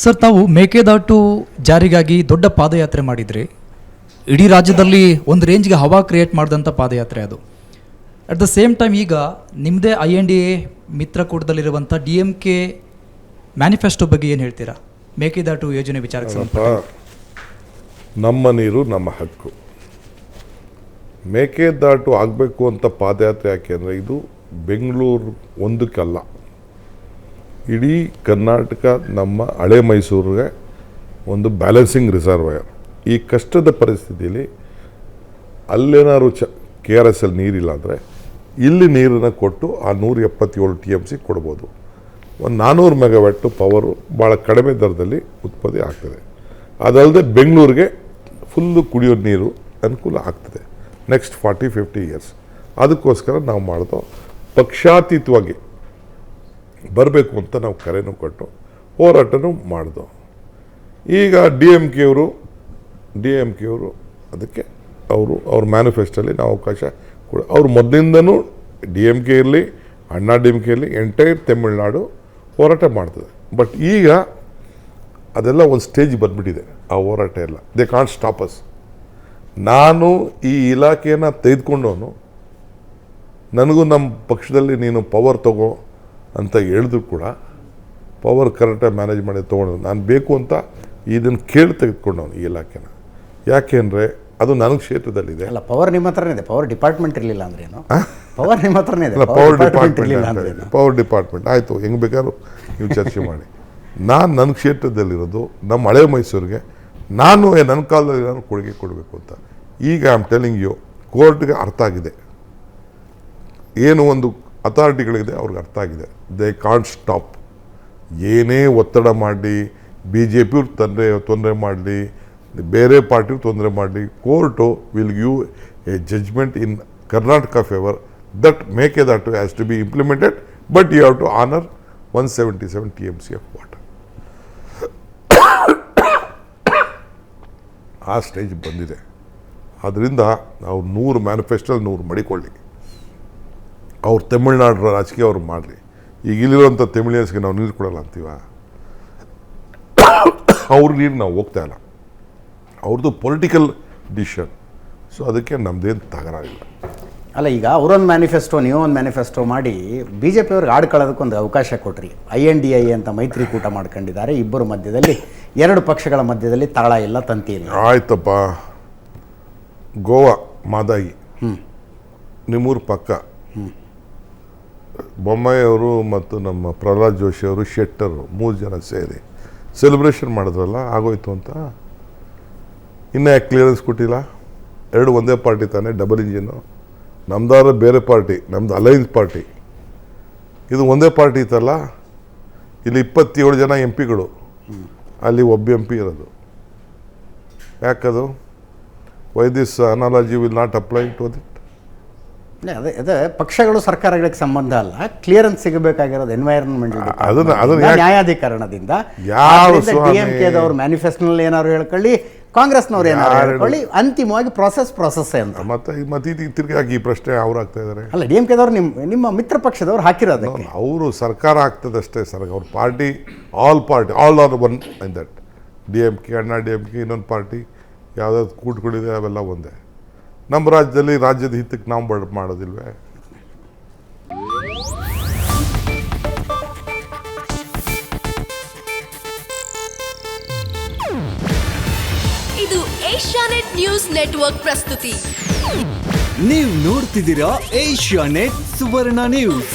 Sir ತಾವು ಮೇಕೆದಾಟು ಜಾರಿಗಾಗಿ ದೊಡ್ಡ ಪಾದಯಾತ್ರೆ ಮಾಡಿದ್ರಿ. ಇಡೀ ರಾಜ್ಯದಲ್ಲಿ ಒಂದು ರೇಂಜ್ಗೆ ಹವಾ ಕ್ರಿಯೇಟ್ ಮಾಡಿದಂಥ ಪಾದಯಾತ್ರೆ ಅದು. ಅಟ್ ದ ಸೇಮ್ ಟೈಮ್ ಈಗ ನಿಮ್ಮದೇ ಐ ಎನ್ ಡಿ ಎ ಮಿತ್ರಕೂಟದಲ್ಲಿರುವಂಥ ಡಿ ಎಂ ಕೆ ಮ್ಯಾನಿಫೆಸ್ಟೋ ಬಗ್ಗೆ ಏನು ಹೇಳ್ತೀರಾ? ಮೇಕೆದಾಟು ಯೋಜನೆ ವಿಚಾರಕ್ಕೆ ನಮ್ಮ ನೀರು ನಮ್ಮ ಹಕ್ಕು. ಮೇಕೆದಾಟು ಆಗಬೇಕು ಅಂತ ಪಾದಯಾತ್ರೆ ಯಾಕೆ ಅಂದರೆ ಇದು ಬೆಂಗಳೂರು ಒಂದಕ್ಕಲ್ಲ. ಇಡೀ ಕರ್ನಾಟಕ ನಮ್ಮ ಹಳೆ ಮೈಸೂರಿಗೆ ಒಂದು ಬ್ಯಾಲೆನ್ಸಿಂಗ್ ರಿಸರ್ವಯರ್ ಈ ಕಷ್ಟದ ಪರಿಸ್ಥಿತಿಯಲ್ಲಿ ಅಲ್ಲೇನಾದ್ರು ಚ ಕೆ ಆರ್ ಎಸ್ ಎಲ್ ನೀರಿಲ್ಲ ಅಂದರೆ ಇಲ್ಲಿ ನೀರನ್ನು ಕೊಟ್ಟು ಆ ನೂರ ಎಪ್ಪತ್ತೇಳು ಟಿ ಎಂ ಸಿ ಕೊಡ್ಬೋದು. ಒಂದು ನಾನ್ನೂರು ಮೆಗಾವ್ಯಾಟು ಪವರು ಭಾಳ ಕಡಿಮೆ ದರದಲ್ಲಿ ಉತ್ಪತ್ತಿ ಆಗ್ತದೆ. ಅದಲ್ಲದೆ ಬೆಂಗಳೂರಿಗೆ ಫುಲ್ಲು ಕುಡಿಯೋ ನೀರು ಅನುಕೂಲ ಆಗ್ತದೆ. ನೆಕ್ಸ್ಟ್ ಫಾರ್ಟಿ ಫಿಫ್ಟಿ ಇಯರ್ಸ್ ಅದಕ್ಕೋಸ್ಕರ ನಾವು ಮಾಡೋದು ಪಕ್ಷಾತೀತವಾಗಿ ಬರಬೇಕು ಅಂತ ನಾವು ಕರೆನೂ ಕೊಟ್ಟು ಹೋರಾಟನೂ ಮಾಡಿದೋ. ಈಗ ಡಿ ಎಂ ಕೆಯವರು, ಡಿ ಎಂ ಕೆಯವರು ಅದಕ್ಕೆ ಅವರು, ಅವ್ರ ಮ್ಯಾನಿಫೆಸ್ಟೋಲ್ಲಿ ನಾವು ಅವಕಾಶ ಕೊಡ, ಅವ್ರು ಮೊದಲಿಂದನೂ ಡಿ ಎಂ ಕೆ ಇರಲಿ, ಅಣ್ಣಾ ಡಿ ಎಂ ಕೆ ಇರಲಿ, ಎಂಟೈರ್ ತಮಿಳ್ನಾಡು ಹೋರಾಟ ಮಾಡ್ತದೆ. ಬಟ್ ಈಗ ಅದೆಲ್ಲ ಒಂದು ಸ್ಟೇಜ್ ಬಂದುಬಿಟ್ಟಿದೆ, ಆ ಹೋರಾಟ ಎಲ್ಲ. ದೇ ಕಾಂಟ್ ಸ್ಟಾಪ್ ಅಸ್ ನಾನು ಈ ಇಲಾಖೆಯನ್ನು ತೆಗೆದುಕೊಂಡವನು, ನನಗೂ ನಮ್ಮ ಪಕ್ಷದಲ್ಲಿ ನೀನು ಪವರ್ ತಗೋ ಅಂತ ಹೇಳಿದ್ರು ಕೂಡ ಪವರ್ ಕರೆಕ್ಟಾಗಿ ಮ್ಯಾನೇಜ್ ಮಾಡಿ ತೊಗೊಂಡು ನಾನು ಬೇಕು ಅಂತ ಇದನ್ನು ಕೇಳಿ ತೆಗೆದುಕೊಂಡವನು ಈ ಇಲಾಖೆನ. ಯಾಕೆ ಅಂದರೆ ಅದು ನನ್ನ ಕ್ಷೇತ್ರದಲ್ಲಿದೆ. ಅಲ್ಲ ಪವರ್ ನಿಮ್ಮ ಹತ್ರನೇ ಇದೆ. ಪವರ್ ಡಿಪಾರ್ಟ್ಮೆಂಟ್ ಇರಲಿಲ್ಲ ಅಂದ್ರೇನು ಪವರ್ ನಿಮ್ಮ ಹತ್ರನೇ ಇದೆ. ಪವರ್ ಡಿಪಾರ್ಟ್ಮೆಂಟ್ ಪವರ್ ಡಿಪಾರ್ಟ್ಮೆಂಟ್ ಆಯಿತು ಹೆಂಗೆ ಬೇಕಾದ್ರೂ ನೀವು ಚರ್ಚೆ ಮಾಡಿ. ನಾನು ನನ್ನ ಕ್ಷೇತ್ರದಲ್ಲಿರೋದು ನಮ್ಮ ಹಳೆ ಮೈಸೂರಿಗೆ ನಾನು ನನ್ನ ಕಾಲದಲ್ಲಿ ನಾನು ಕೊಡುಗೆ ಕೊಡಬೇಕು ಅಂತ. ಈಗ ಐ ಆಮ್ ಟೆಲಿಂಗ್ ಯು ಕೋರ್ಟ್ಗೆ ಅರ್ಥ ಆಗಿದೆ. ಏನು ಒಂದು ಅಥಾರಿಟಿಗಳಿದೆ, ಅವ್ರಿಗೆ ಅರ್ಥ ಆಗಿದೆ. ದೇ ಕಾಂಟ್ ಸ್ಟಾಪ್ ಏನೇ ಒತ್ತಡ ಮಾಡಲಿ ಬಿ ಜೆ ಪಿಯವ್ರು ತೊಂದರೆ ತೊಂದರೆ ಮಾಡಲಿ, ಬೇರೆ ಪಾರ್ಟಿಯವ್ರು ತೊಂದರೆ ಮಾಡಲಿ, court will give a judgement in Karnataka favour that Mekedatu has to be implemented but you have to honour one seventy seven T M C of water ಆ ಸ್ಟೇಜ್ ಬಂದಿದೆ. ಆದ್ದರಿಂದ ನಾವು ನೂರು ಮ್ಯಾನಿಫೆಸ್ಟೋಲ್ಲಿ ನೂರು ಮಡಿಕೊಳ್ಳಿ. ಅವ್ರು ತಮಿಳ್ನಾಡು ರಾಜಕೀಯ ಅವ್ರು ಮಾಡಿರಿ ಈಗ ಇಲ್ಲಿರುವಂಥ ತಮಿಳಿಯನ್ಸ್ಗೆ ನಾವು ನೀರು ಕೊಡಲ್ಲ ಅಂತೀವ? ಅವ್ರ ನೀರು ನಾವು ಹೋಗ್ತಾ ಇಲ್ಲ. ಅವ್ರದ್ದು ಪೊಲಿಟಿಕಲ್ ಡಿಸಿಷನ್ ಸೊ ಅದಕ್ಕೆ ನಮ್ಮದೇನು ತಗರಾಗಿಲ್ಲ ಅಲ್ಲ ಈಗ ಅವರೊಂದು ಮ್ಯಾನಿಫೆಸ್ಟೋ ನೀವೊಂದು ಮ್ಯಾನಿಫೆಸ್ಟೋ ಮಾಡಿ ಬಿ ಜೆ ಪಿಯವ್ರಿಗೆ ಆಡ್ಕೊಳ್ಳೋದಕ್ಕೊಂದು ಅವಕಾಶ ಕೊಟ್ರಿ. ಐ ಎನ್ ಡಿ ಐ ಅಂತ ಮೈತ್ರಿಕೂಟ ಮಾಡ್ಕೊಂಡಿದ್ದಾರೆ. ಇಬ್ಬರು ಮಧ್ಯದಲ್ಲಿ ಎರಡು ಪಕ್ಷಗಳ ಮಧ್ಯದಲ್ಲಿ ತಾಳ ಇಲ್ಲ ತಂತಿ ಇಲ್ಲ. ಆಯ್ತಪ್ಪ. ಗೋವಾ ಮಾದಾಯಿ. ನಿಮ್ಮೂರು ಪಕ್ಕ. ಬೊಮ್ಮಾಯಿ ಅವರು ಮತ್ತು ನಮ್ಮ ಪ್ರಹ್ಲಾದ್ ಜೋಶಿ ಅವರು ಶೆಟ್ಟರು, ಮೂರು ಜನ ಸೇರಿ ಸೆಲೆಬ್ರೇಷನ್ ಮಾಡಿದ್ರಲ್ಲ, ಆಗೋಯ್ತು ಅಂತ. ಇನ್ನೂ ಯಾಕೆ ಕ್ಲಿಯರೆನ್ಸ್ ಕೊಟ್ಟಿಲ್ಲ? ಎರಡು ಒಂದೇ ಪಾರ್ಟಿ ತಾನೇ ಡಬಲ್ ಇಂಜಿನು ನಮ್ದಾದ್ರೆ ಬೇರೆ ಪಾರ್ಟಿ ನಮ್ದು ಅಲೈನ್ಸ್ ಪಾರ್ಟಿ ಇದು ಒಂದೇ ಪಾರ್ಟಿ ಇತ್ತಲ್ಲ? ಇಲ್ಲಿ ಇಪ್ಪತ್ತೇಳು ಜನ ಎಂ ಪಿಗಳು ಅಲ್ಲಿ ಒಬ್ಬ ಎಂ ಪಿ ಇರೋದು. ಯಾಕದು? Why this analogy will not apply to that ಅದೇ ಅದೇ ಪಕ್ಷಗಳು ಸರ್ಕಾರಗಳಿಗೆ ಸಂಬಂಧ ಅಲ್ಲ. ಕ್ಲಿಯರೆನ್ಸ್ ಸಿಗಬೇಕಾಗಿರೋದು ಎನ್ವೈರನ್ಮೆಂಟ್ ನ್ಯಾಯಾಧಿಕರಣದಿಂದ. ಯಾವ ಡಿ ಸ್ವಾಮಿ? ಕೆದವ್ರು ಮ್ಯಾನಿಫೆಸ್ಟೋನಲ್ಲಿ ಏನಾದ್ರು ಹೇಳ್ಕೊಳ್ಳಿ ಕಾಂಗ್ರೆಸ್ನವ್ರು ಏನಾದ್ರು ಹೇಳ್ಕೊಳ್ಳಿ ಅಂತಿಮವಾಗಿ ಪ್ರೊಸೆಸ್ ಪ್ರೊಸೆಸ್ ಅಂತ. ಮತ್ತೆ ಮತ್ತೆ ತಿರ್ಗಿ ಈ ಪ್ರಶ್ನೆ ಅವ್ರು ಆಗ್ತಾ ಇದ್ದಾರೆ ಅಲ್ಲ ಡಿ ಎಂ ಕೆದವ್ರು ನಿಮ್ಮ ನಿಮ್ಮ ಮಿತ್ರ ಪಕ್ಷದವ್ರು ಹಾಕಿರೋದು ಅವರು ಸರ್ಕಾರ ಆಗ್ತದಷ್ಟೇ ಸರ್ ಅವ್ರ party all party all are one in that D M K Anna D M K ಇನ್ನೊಂದು ಪಾರ್ಟಿ ಯಾವುದಾದ್ರು ಕೂಟ್ಗಳಿದೆ ಅವೆಲ್ಲ ಒಂದೇ. ನಮ್ಮ ರಾಜ್ಯದಲ್ಲಿ ರಾಜ್ಯದ ಹಿತಕ್ಕೆ ನಾವು ಬಡ ಮಾಡೋದಿಲ್ವೇ? ಇದು ಏಷ್ಯಾನೆಟ್ ನ್ಯೂಸ್ ನೆಟ್ವರ್ಕ್ ಪ್ರಸ್ತುತಿ. ನೀವು ನೋಡ್ತಿದ್ದೀರಾ ಏಷ್ಯಾ ನೆಟ್ ಸುವರ್ಣ ನ್ಯೂಸ್.